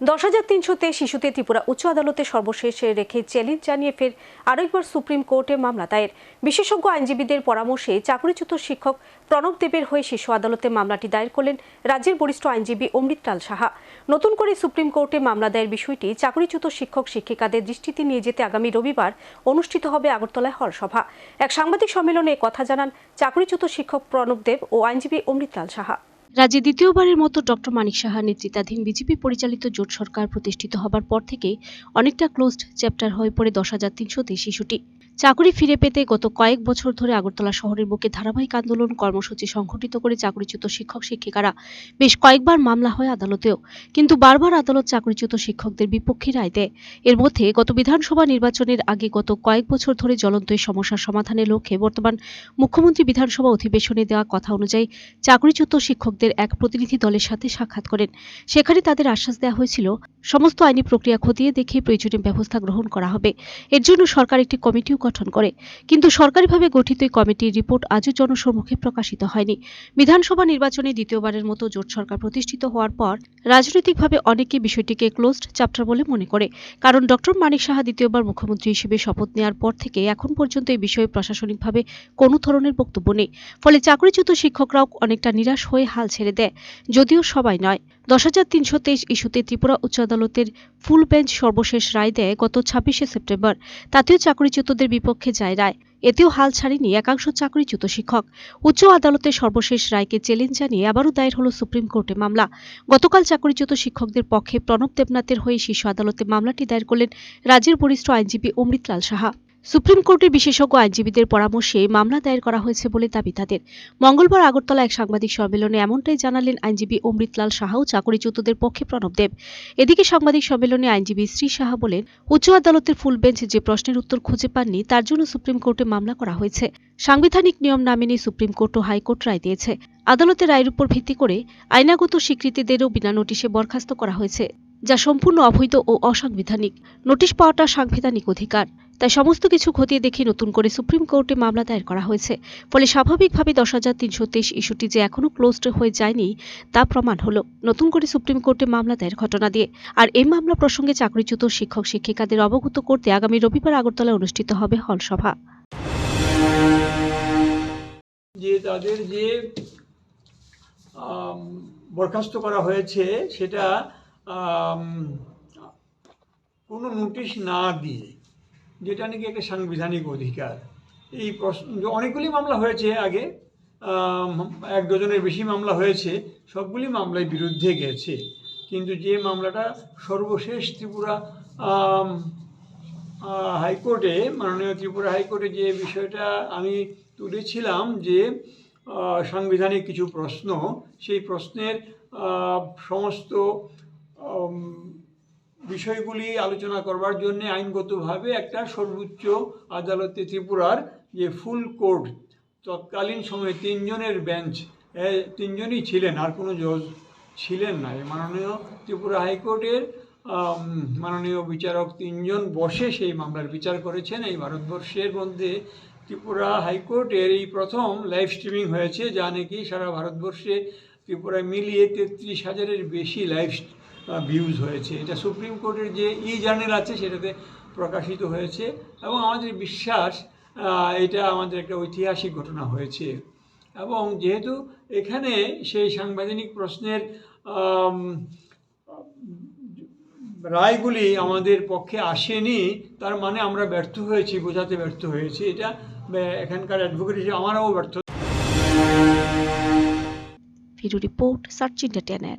দশ হাজার তিনশোতে শিশুতে ত্রিপুরা উচ্চ আদালতে সর্বশেষে রেখে চ্যালেঞ্জ জানিয়ে ফের আরেকবার সুপ্রিম কোর্টে মামলা দায়ের। বিশেষজ্ঞ আইনজীবীদের পরামর্শে চাকরিচ্যুত শিক্ষক প্রণব দেবের হয়ে শিশু আদালতে মামলাটি দায়ের করলেন রাজ্যের বরিষ্ঠ আইনজীবী অমৃতলাল সাহা। নতুন করে সুপ্রিম কোর্টে মামলা দায়ের বিষয়টি চাকরিচ্যুত শিক্ষক শিক্ষিকাদের দৃষ্টিতে নিয়ে যেতে আগামী রবিবার অনুষ্ঠিত হবে আগরতলায় হল সভা। এক সাংবাদিক সম্মেলনে কথা জানান চাকরিচ্যুত শিক্ষক প্রণব দেব ও আইনজীবী অমৃতলাল সাহা। রাজ্যে দ্বিতীয়বারের মতো ডক্টর মানিক সাহা নেতৃত্বাধীন বিজেপি পরিচালিত জোট সরকার প্রতিষ্ঠিত হবার পর থেকে অনেকটা ক্লোজড চ্যাপ্টার হয়ে পড়ে দশ হাজার তিনশোতে শিশুটি চাকরি ফিরে পেতে গত কয়েক বছর ধরে আগরতলা শহরের বুকে ধারাবাহিক আন্দোলন কর্মসূচি সংঘটিত করে চাকরিচ্যুত শিক্ষক, শিক্ষিকারা বেশ কয়েকবার মামলা হয় আদালতেও, কিন্তু বারবার আদালত চাকরিচ্যুত শিক্ষকদের বিপক্ষে রায় দেয়। এর মধ্যে গত বিধানসভা নির্বাচনের আগে গত কয়েক বছর ধরে জ্বলন্ত এই সমস্যার সমাধানের লক্ষ্যে বর্তমান মুখ্যমন্ত্রী বিধানসভা অধিবেশনে দেওয়া কথা অনুযায়ী চাকরিচ্যুত শিক্ষকদের এক প্রতিনিধি দলের সাথে সাক্ষাৎ করেন। সেখানে তাদের আশ্বাস দেওয়া হয়েছিল, সমস্ত আইনি প্রক্রিয়া খতিয়ে দেখে প্রয়োজনীয় ব্যবস্থা গ্রহণ করা হবে। এর জন্য সরকার একটি কমিটিও গঠন করে। কিন্তু সরকারিভাবে গঠিত এই কমিটির রিপোর্ট আজও জনসম্মুখে প্রকাশিত হয়নি। বিধানসভা নির্বাচনে দ্বিতীয়বারের মতো জোট সরকার প্রতিষ্ঠিত হওয়ার পর রাজনৈতিকভাবে অনেকে বিষয়টিকে ক্লোজড চ্যাপ্টার বলে মনে করে। কারণ ডক্টর মানিক সাহা দ্বিতীয়বার মুখ্যমন্ত্রী হিসেবে শপথ নেওয়ার পর থেকে এখন পর্যন্ত এই বিষয়ে প্রশাসনিকভাবে কোনো ধরনের বক্তব্য নেই। ফলে চাকরিচ্যুত শিক্ষকরাও অনেকটা নিরাশ হয়ে হাল ছেড়ে দেয়। যদিও সবাই নয়। দশ হাজার তিনশো তেইশ ইস্যুতে ত্রিপুরা উচ্চ আদালতের ফুল বেঞ্চ সর্বশেষ রায় দেয় গত ছাব্বিশে সেপ্টেম্বর। তাতেও চাকরিচ্যুতদের বিপক্ষে যায় রায়। এতেও হাল ছাড়েনি একাংশ চাকরিচ্যুত শিক্ষক। উচ্চ আদালতের সর্বশেষ রায়কে চ্যালেঞ্জ জানিয়ে আবারও দায়ের হল সুপ্রিম কোর্টে মামলা। গতকাল চাকরিচ্যুত শিক্ষকদের পক্ষে প্রণব দেবনাথের হয়ে শীর্ষ আদালতে মামলাটি দায়ের করলেন রাজ্যের বরিষ্ঠ আইনজীবী অমৃতলাল সাহা। সুপ্রিম কোর্টের বিশেষজ্ঞ আইনজীবীদের পরামর্শে মামলা দায়ের করা হয়েছে বলে দাবি তাদের। মঙ্গলবার আগরতলা এক সাংবাদিক সম্মেলনে এমনটাই জানালেন আইনজীবী অমৃতলাল সাহা ও চাকরিচ্যুতদের পক্ষে প্রণব দেব। এদিকে সাংবাদিক সম্মেলনে আইনজীবী শ্রী সাহা বলেন, উচ্চ আদালতের ফুল বেঞ্চ যে প্রশ্নের উত্তর খুঁজে পাননি, তার জন্য সুপ্রিম কোর্টে মামলা করা হয়েছে। সাংবিধানিক নিয়ম না মেনে সুপ্রিম কোর্ট ও হাইকোর্ট রায় দিয়েছে। আদালতের রায়ের উপর ভিত্তি করে আইনাগত স্বীকৃতিদেরও বিনা নোটিশে বরখাস্ত করা হয়েছে, যা সম্পূর্ণ অবৈধ ও অসাংবিধানিক। নোটিশ পাওয়াটা সাংবিধানিক অধিকার। তাই সমস্ত কিছু খতিয়ে দেখে নতুন করে সুপ্রিম কোর্টে মামলা দায়ের করা হয়েছে। ফলে স্বাভাবিকভাবে দশ হাজার তিনশো তেইশ ইস্যুটি যে এখনও ক্লোজড হয়ে যায়নি, তা প্রমাণ হলো নতুন করে সুপ্রিম কোর্টে মামলা দায়ের ঘটনা দিয়ে। আর এই মামলা প্রসঙ্গে চাকরিচ্যুত শিক্ষক শিক্ষিকাদের অবগত করতে আগামী রবিবার আগরতলায় অনুষ্ঠিত হবে হল সভা। যে তাদের যে বরখাস্ত করা হয়েছে, সেটা কোনো নোটিশ না দিয়ে যেটা নাকি একটা সাংবিধানিক অধিকার। এই প্রশ্ন অনেকগুলি মামলা হয়েছে আগে এক ডজনের বেশি মামলা হয়েছে, সবগুলি মামলায় বিরুদ্ধে গেছে। কিন্তু যে মামলাটা সর্বশেষ ত্রিপুরা হাইকোর্টে, মাননীয় ত্রিপুরা হাইকোর্টে যে বিষয়টা আমি তুলেছিলাম যে সাংবিধানিক কিছু প্রশ্ন, সেই প্রশ্নের সমস্ত বিষয়গুলি আলোচনা করবার জন্য আইনগতভাবে একটা সর্বোচ্চ আদালতে ত্রিপুরার যে ফুল কোর্ট, তৎকালীন সময়ে তিনজনের বেঞ্চ তিনজনই ছিলেন, আর কোনো জজ ছিলেন না। মাননীয় ত্রিপুরা হাইকোর্টের মাননীয় বিচারক তিনজন বসে সেই মামলার বিচার করেছেন। এই ভারতবর্ষের মধ্যে ত্রিপুরা হাইকোর্টের এই প্রথম লাইভ স্ট্রিমিং হয়েছে, যা নাকি সারা ভারতবর্ষে ত্রিপুরায় মিলিয়ে তেত্রিশ হাজারের বেশি লাইভ ভিউজ হয়েছে। এটা সুপ্রিম কোর্টের যে ই জার্নাল আছে, সেটাতে প্রকাশিত হয়েছে এবং আমাদের বিশ্বাস এটা আমাদের একটা ঐতিহাসিক ঘটনা হয়েছে। এবং যেহেতু এখানে সেই সাংবিধানিক প্রশ্নের রায়গুলি আমাদের পক্ষে আসেনি, তার মানে আমরা ব্যর্থ হয়েছি, বোঝাতে ব্যর্থ হয়েছি। এটা এখানকার অ্যাডভোকেট হিসেবে আমারও ব্যর্থ ভিডিও রিপোর্ট সার্চ ইন্টারটেনের